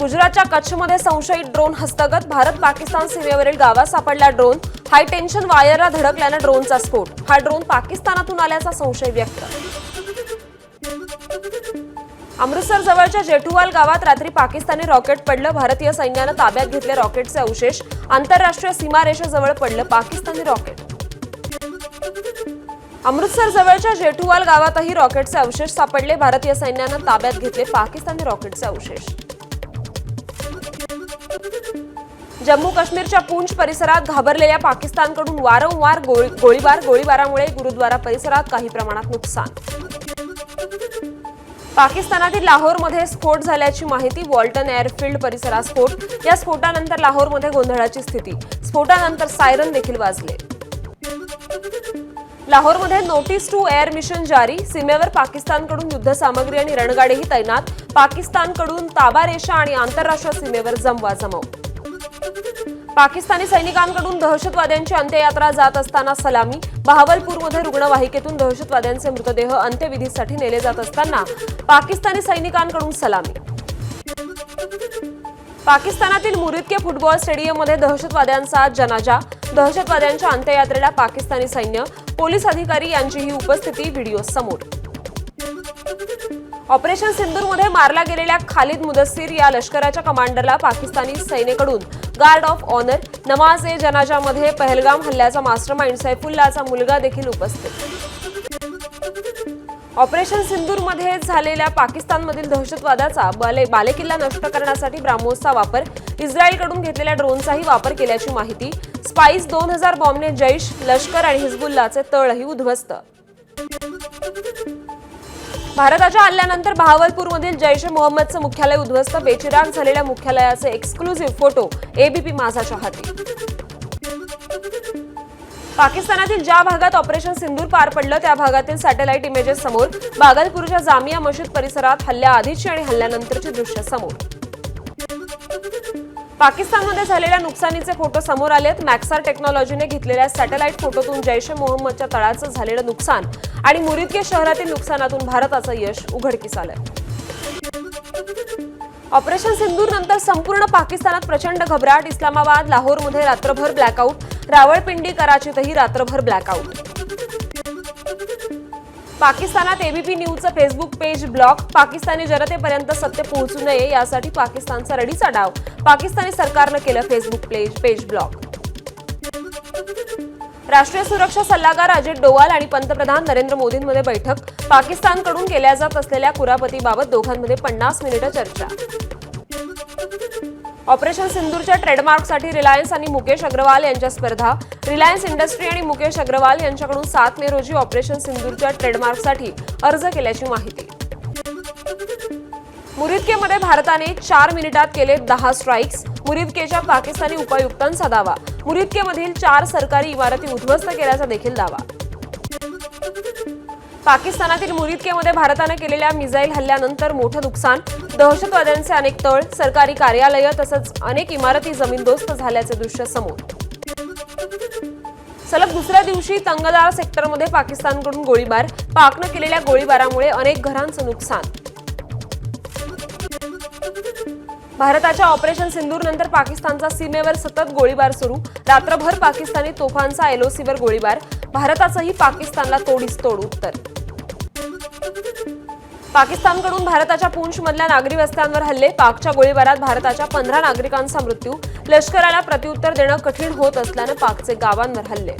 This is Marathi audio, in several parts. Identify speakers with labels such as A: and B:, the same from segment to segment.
A: गुजरातच्या कच्छमध्ये संशयित ड्रोन हस्तगत. भारत पाकिस्तान सीमेवरील गावात सापडला ड्रोन. हाय टेन्शन वायरला धडकल्यानं ड्रोनचा स्फोट. हा ड्रोन पाकिस्तानातून आल्याचा संशय व्यक्त. अमृतसर जवळच्या जेठुवाल गावात रात्री पाकिस्तानी रॉकेट पडलं. भारतीय सैन्यानं ताब्यात घेतले रॉकेटचे अवशेष. आंतरराष्ट्रीय सीमारेषेजवळ पडलं पाकिस्तानी रॉकेट. अमृतसर जवळच्या जेठुवाल गावातही रॉकेटचे अवशेष सापडले. भारतीय सैन्यानं ताब्यात घेतले पाकिस्तानी रॉकेटचे अवशेष. जम्मू काश्मीरच्या पूंछ परिसरात घाबरलेल्या पाकिस्तानकडून वारंवार गोळी- गोळीबार गोळीबारामुळे गुरुद्वारा परिसरात काही प्रमाणात नुकसान. पाकिस्तानातील लाहोरमध्ये स्फोट झाल्याची माहिती वॉल्टन एअरफील्ड परिसरात स्फोट. या स्फोटानंतर लाहोरमध्ये गोंधळाची स्थिती. स्फोटानंतर सायरन देखील वाजले. लाहोरमध्ये नोटीस टू एअर मिशन जारी. सीमेवर पाकिस्तानकडून युद्धसामग्री आणि रणगाडेही तैनात. पाकिस्तानकडून ताबा रेषा आणि आंतरराष्ट्रीय सीमेवर जमवा जमव पाकिस्तानी सैनिकांकडून दहशतवाद्यांची अंत्ययात्रा जात असताना सलामी बहावलपूरमध्ये रुग्णवाहिकेतून दहशतवाद्यांचे मृतदेह अंत्यविधीसाठी नेले जात असताना पाकिस्तानी सैनिकांकडून सलामी. पाकिस्तानातील मुरिदके फुटबॉल स्टेडियममध्ये दहशतवाद्यांचा जनाजा दहशतवाद्यांच्या अंत्ययात्रेला पाकिस्तानी सैन्य पोलीस अधिकारी यांचीही उपस्थिती व्हिडिओ समोर. ऑपरेशन सिंदूरमध्ये मारला गेलेल्या खालिद मुदस्सीर या लष्कराच्या कमांडरला पाकिस्तानी सैनेकडून गार्ड ऑफ ऑनर. नमाज ए जनाजामध्ये पहलगाम हल्ल्याचा मास्टरमाइंड सैफुल्लाचा मुलगा देखील उपस्थित. ऑपरेशन सिंदूरमध्ये झालेल्या पाकिस्तानमधील दहशतवादाचा बाले बालेकिल्ला नष्ट करण्यासाठी ब्राह्मोसचा वापर. इस्रायलकडून घेतलेल्या ड्रोनचाही वापर केल्याची माहिती. स्पाईस दोन हजार बॉम्बने जैश लष्कर आणि हिजबुल्लाचे तळही उद्ध्वस्त. भारताच्या हल्ल्यानंतर बहावलपूरमधील जैश ए मोहम्मदचं मुख्यालय उद्ध्वस्त. बेचिराग झालेल्या मुख्यालयाचे एक्सक्लुझिव्ह फोटो एबीपी माझाच्या हाती. पाकिस्तानातील ज्या भागात ऑपरेशन सिंदूर पार पडलं त्या भागातील सॅटेलाइट इमेजेस समोर बागलपूरच्या जामिया मशीद परिसरात हल्ल्याआधीची आणि हल्ल्यानंतरची दृश्य समोर. पाकिस्तानमध्ये झालेल्या नुकसानीचे फोटो समोर आलेत. मॅक्सार टेक्नॉलॉजीने घेतलेल्या सॅटेलाइट फोटोतून जैश ए मोहम्मदच्या तळाचं झालेलं नुकसान आणि मुरिदके शहरातील नुकसानातून भारताचं यश उघडकीस आलंय. ऑपरेशन सिंदूर नंतर संपूर्ण पाकिस्तानात प्रचंड घबराट इस्लामाबाद लाहोरमध्ये रात्रभर ब्लॅकआउट रावळपिंडी कराचीतही रात्रभर ब्लॅकआउट पाकिस्तानात एबीपी न्यूजचं फेसबुक पेज ब्लॉक पाकिस्तानी जनतेपर्यंत सत्य पोहोचू नये यासाठी पाकिस्तानचा रडीचा डाव. पाकिस्तानी सरकारनं केलं फेसबुक पेज पेज ब्लॉक राष्ट्रीय सुरक्षा सल्लागार अजित डोवाल आणि पंतप्रधान नरेंद्र मोदींमध्ये बैठक. पाकिस्तानकडून केल्या जात असलेल्या कुरापतीबाबत दोघांमध्ये पन्नास मिनिटं चर्चा. ऑपरेशन सिंदूरच्या ट्रेडमार्कसाठी रिलायन्स आणि मुकेश अग्रवाल यांच्या स्पर्धा. रिलायन्स इंडस्ट्री आणि मुकेश अग्रवाल यांच्याकडून सात मे रोजी ऑपरेशन सिंदूरच्या ट्रेडमार्कसाठी अर्ज केल्याची माहिती. मुरिदकेमध्ये भारताने चार मिनिटात केले दहा स्ट्राईक्स मुरिदकेच्या पाकिस्तानी उपायुक्तांचा दावा. मुरिदकेमधील चार सरकारी इमारती उद्ध्वस्त केल्याचा देखील दावा. पाकिस्तानातील मुरिदकेमध्ये भारतानं केलेल्या मिसाईल हल्ल्यानंतर मोठं नुकसान. दहशतवाद्यांचे अनेक तळ सरकारी कार्यालयं तसंच अनेक इमारती जमीनदोस्त झाल्याचे दृश्य समोर. सलग दुसऱ्या दिवशी तंगदार सेक्टरमध्ये पाकिस्तानकडून गोळीबार. पाकनं केलेल्या गोळीबारामुळे अनेक घरांचं नुकसान. भारताच्या ऑपरेशन सिंदूर नंतर पाकिस्तानचा सीमेवर सतत गोळीबार सुरू. रात्रभर पाकिस्तानी तोफांचा एलओसीवर गोळीबार. भारताचंही पाकिस्तानला तोडीस तोड उत्तर. पाकिस्तानकडून भारताच्या पूंछमधल्या नागरी वस्त्यांवर हल्ले पाकच्या गोळीबारात भारताच्या पंधरा नागरिकांचा मृत्यू लष्कराला प्रत्युत्तर देणं कठीण होत असल्यानं पाकचे गावांवर हल्ले.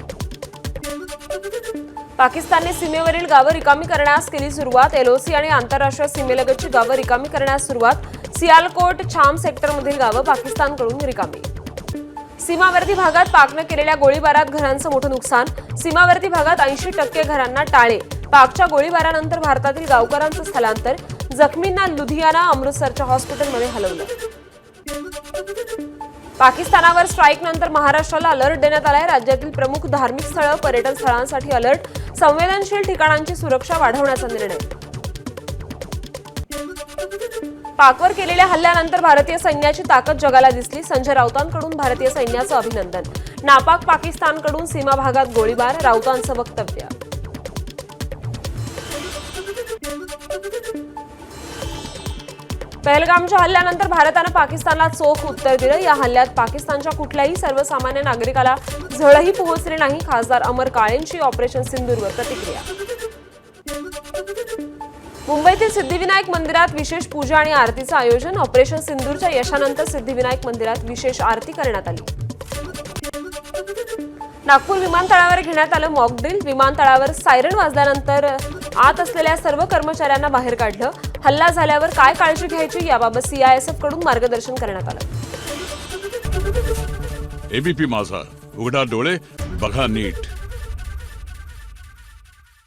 A: पाकिस्तानने सीमेवरील गावं रिकामी करण्यास केली सुरुवात एलओसी आणि आंतरराष्ट्रीय सीमेलगतची गावं रिकामी करण्यास सुरुवात सियालकोट छाम सेक्टरमधील गावं पाकिस्तानकडून रिकामी. सीमावर्ती भागात पाकनं केलेल्या गोळीबारात घरांचं मोठं नुकसान. सीमावर्ती भागात ऐंशी टक्के घरांना टाळे. पाकच्या गोळीबारानंतर भारतातील गावकऱ्यांचं स्थलांतर. जखमींना लुधियाना अमृतसरच्या हॉस्पिटलमध्ये हलवलं. पाकिस्तानावर स्ट्राईक नंतर महाराष्ट्राला अलर्ट देण्यात आलाय. राज्यातील प्रमुख धार्मिक स्थळं पर्यटन स्थळांसाठी अलर्ट. संवेदनशील ठिकाणांची सुरक्षा वाढवण्याचा निर्णय. पाकवर केलेल्या हल्ल्यानंतर भारतीय सैन्याची ताकद जगाला दिसली. संजय राऊतांकडून भारतीय सैन्याचं अभिनंदन. नापाक पाकिस्तानकडून सीमा भागात गोळीबार राऊतांचं वक्तव्य. पहलगामच्या हल्ल्यानंतर भारतानं पाकिस्तानला चोख उत्तर दिलं. या हल्ल्यात पाकिस्तानच्या कुठल्याही सर्वसामान्य नागरिकाला झळही पोहोचली नाही. खासदार अमर काळेंची ऑपरेशन सिंधूरवर प्रतिक्रिया. मुंबईतील सिद्धिविनायक मंदिरात विशेष पूजा आणि आरतीचं आयोजन ऑपरेशन सिंदूरच्या यशानंतर सिद्धिविनायक मंदिरात विशेष आरती करण्यात आली. नागपूर विमानतळावर घेण्यात आलं मॉकड्रिल विमानतळावर सायरन वाजल्यानंतर आत असलेल्या सर्व कर्मचाऱ्यांना बाहेर काढलं. हल्ला झाल्यावर काय काळजी घ्यायची याबाबत सीआयएसएफकडून मार्गदर्शन करण्यात आलं.
B: एबीपी माझा. उघडा डोळे बघा नीट.